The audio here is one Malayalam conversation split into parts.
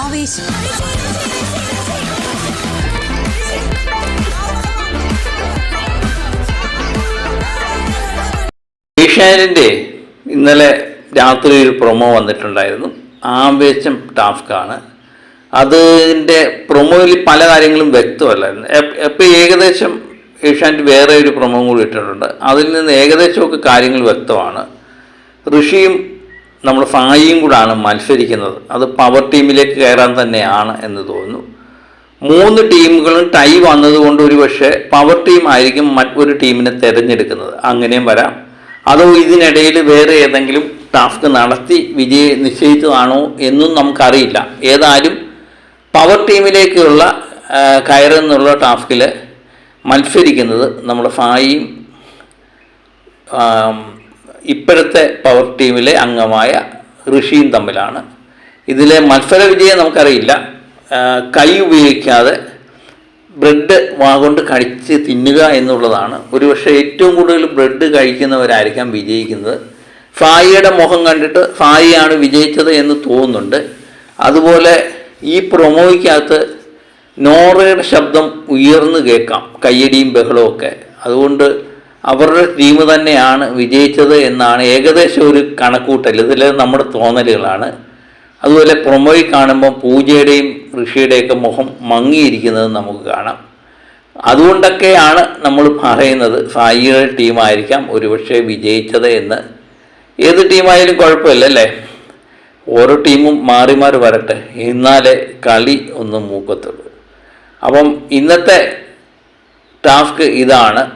ആവേശം. ഏഷ്യാനെറ്റിന്റെ ഇന്നലെ രാത്രി ഒരു പ്രൊമോ വന്നിട്ടുണ്ടായിരുന്നു. ആവേശം ടാസ്ക്കാണ്. അതിന്റെ പ്രൊമോയിൽ പല കാര്യങ്ങളും വ്യക്തമല്ലായിരുന്നു എപ്പോൾ ഏകദേശം ഏഷ്യാനെറ്റ് വേറെ ഒരു പ്രൊമോ കൂടി ഇട്ടിട്ടുണ്ട്. അതിൽ നിന്ന് ഏകദേശമൊക്കെ കാര്യങ്ങൾ വ്യക്തമാണ്. ഋഷിയും നമ്മൾ ഫായിയും കൂടാണ് മത്സരിക്കുന്നത്. അത് പവർ ടീമിലേക്ക് കയറാൻ തന്നെയാണ് എന്ന് തോന്നുന്നു. മൂന്ന് ടീമുകളും ടൈ വന്നതുകൊണ്ട് ഒരു പക്ഷേ പവർ ടീം ആയിരിക്കും മറ്റൊരു ടീമിനെ തിരഞ്ഞെടുക്കുന്നത്. അങ്ങനെയും വരാം. അതോ ഇതിനിടയിൽ വേറെ ഏതെങ്കിലും ടാസ്ക് നടത്തി വിജയ നിശ്ചയിച്ചതാണോ എന്നും നമുക്കറിയില്ല. ഏതായാലും പവർ ടീമിലേക്കുള്ള കയറുന്നുള്ള ടാസ്കിൽ മത്സരിക്കുന്നത് നമ്മുടെ ഫായിയും ഇപ്പോഴത്തെ പവർ ടീമിലെ അംഗമായ ഋഷിയും തമ്മിലാണ്. ഇതിലെ മത്സര വിജയം നമുക്കറിയില്ല. കൈ ഉപയോഗിക്കാതെ ബ്രെഡ് വാഗൊണ്ട് കടിച്ച് തിന്നുക എന്നുള്ളതാണ്. ഒരുപക്ഷെ ഏറ്റവും കൂടുതൽ ബ്രെഡ് കഴിക്കുന്നവരായിരിക്കാം വിജയിക്കുന്നത്. ഫായിയുടെ മുഖം കണ്ടിട്ട് ഫായിയാണ് വിജയിച്ചത് എന്ന് തോന്നുന്നുണ്ട്. അതുപോലെ ഈ പ്രൊമോയ്ക്കകത്ത് നോറയുടെ ശബ്ദം ഉയർന്നു കേൾക്കാം. കയ്യടിയും ബഹളവും ഒക്കെ. അതുകൊണ്ട് അവരുടെ ടീം തന്നെയാണ് വിജയിച്ചത് എന്നാണ് ഏകദേശം ഒരു കണക്കൂട്ടൽ. ഇതിൽ നമ്മുടെ തോന്നലുകളാണ്. അതുപോലെ പ്രൊമോയിൽ കാണുമ്പോൾ പൂജയുടെയും ഋഷിയുടെയൊക്കെ മുഖം മങ്ങിയിരിക്കുന്നത് നമുക്ക് കാണാം. അതുകൊണ്ടൊക്കെയാണ് നമ്മൾ പറയുന്നത് സായിയുടെ ടീമായിരിക്കാം ഒരുപക്ഷെ വിജയിച്ചത് എന്ന്. ഏത് ടീമായാലും കുഴപ്പമില്ല അല്ലേ ഓരോ ടീമും മാറി മാറി വരട്ടെ. എന്നാലേ കളി ഒന്ന് മൂക്കത്തുള്ളൂ. അപ്പം ഇന്നത്തെ ടാസ്ക് ഇതാണ്.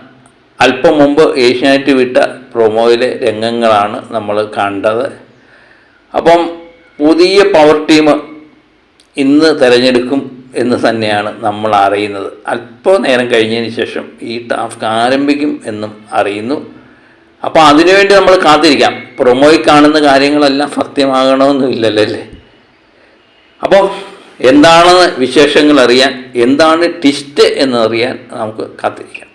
അല്പം മുമ്പ് ഏഷ്യാനെറ്റ് വിട്ട പ്രൊമോയിലെ രംഗങ്ങളാണ് നമ്മൾ കണ്ടത്. അപ്പം പുതിയ പവർ ടീം ഇന്ന് തിരഞ്ഞെടുക്കും എന്ന് തന്നെയാണ് നമ്മൾ അറിയുന്നത്. അല്പം നേരം കഴിഞ്ഞതിന് ശേഷം ഈ ടാസ്ക് ആരംഭിക്കും എന്നും അറിയുന്നു. അപ്പോൾ അതിനുവേണ്ടി നമ്മൾ കാത്തിരിക്കാം. പ്രൊമോയിൽ കാണുന്ന കാര്യങ്ങളെല്ലാം സത്യമാകണമെന്നില്ലല്ലോ അല്ലേ? അപ്പോൾ എന്താണ് വിശേഷങ്ങൾ അറിയാൻ എന്താണ് ടിസ്റ്റ് എന്നറിയാൻ നമുക്ക് കാത്തിരിക്കാം.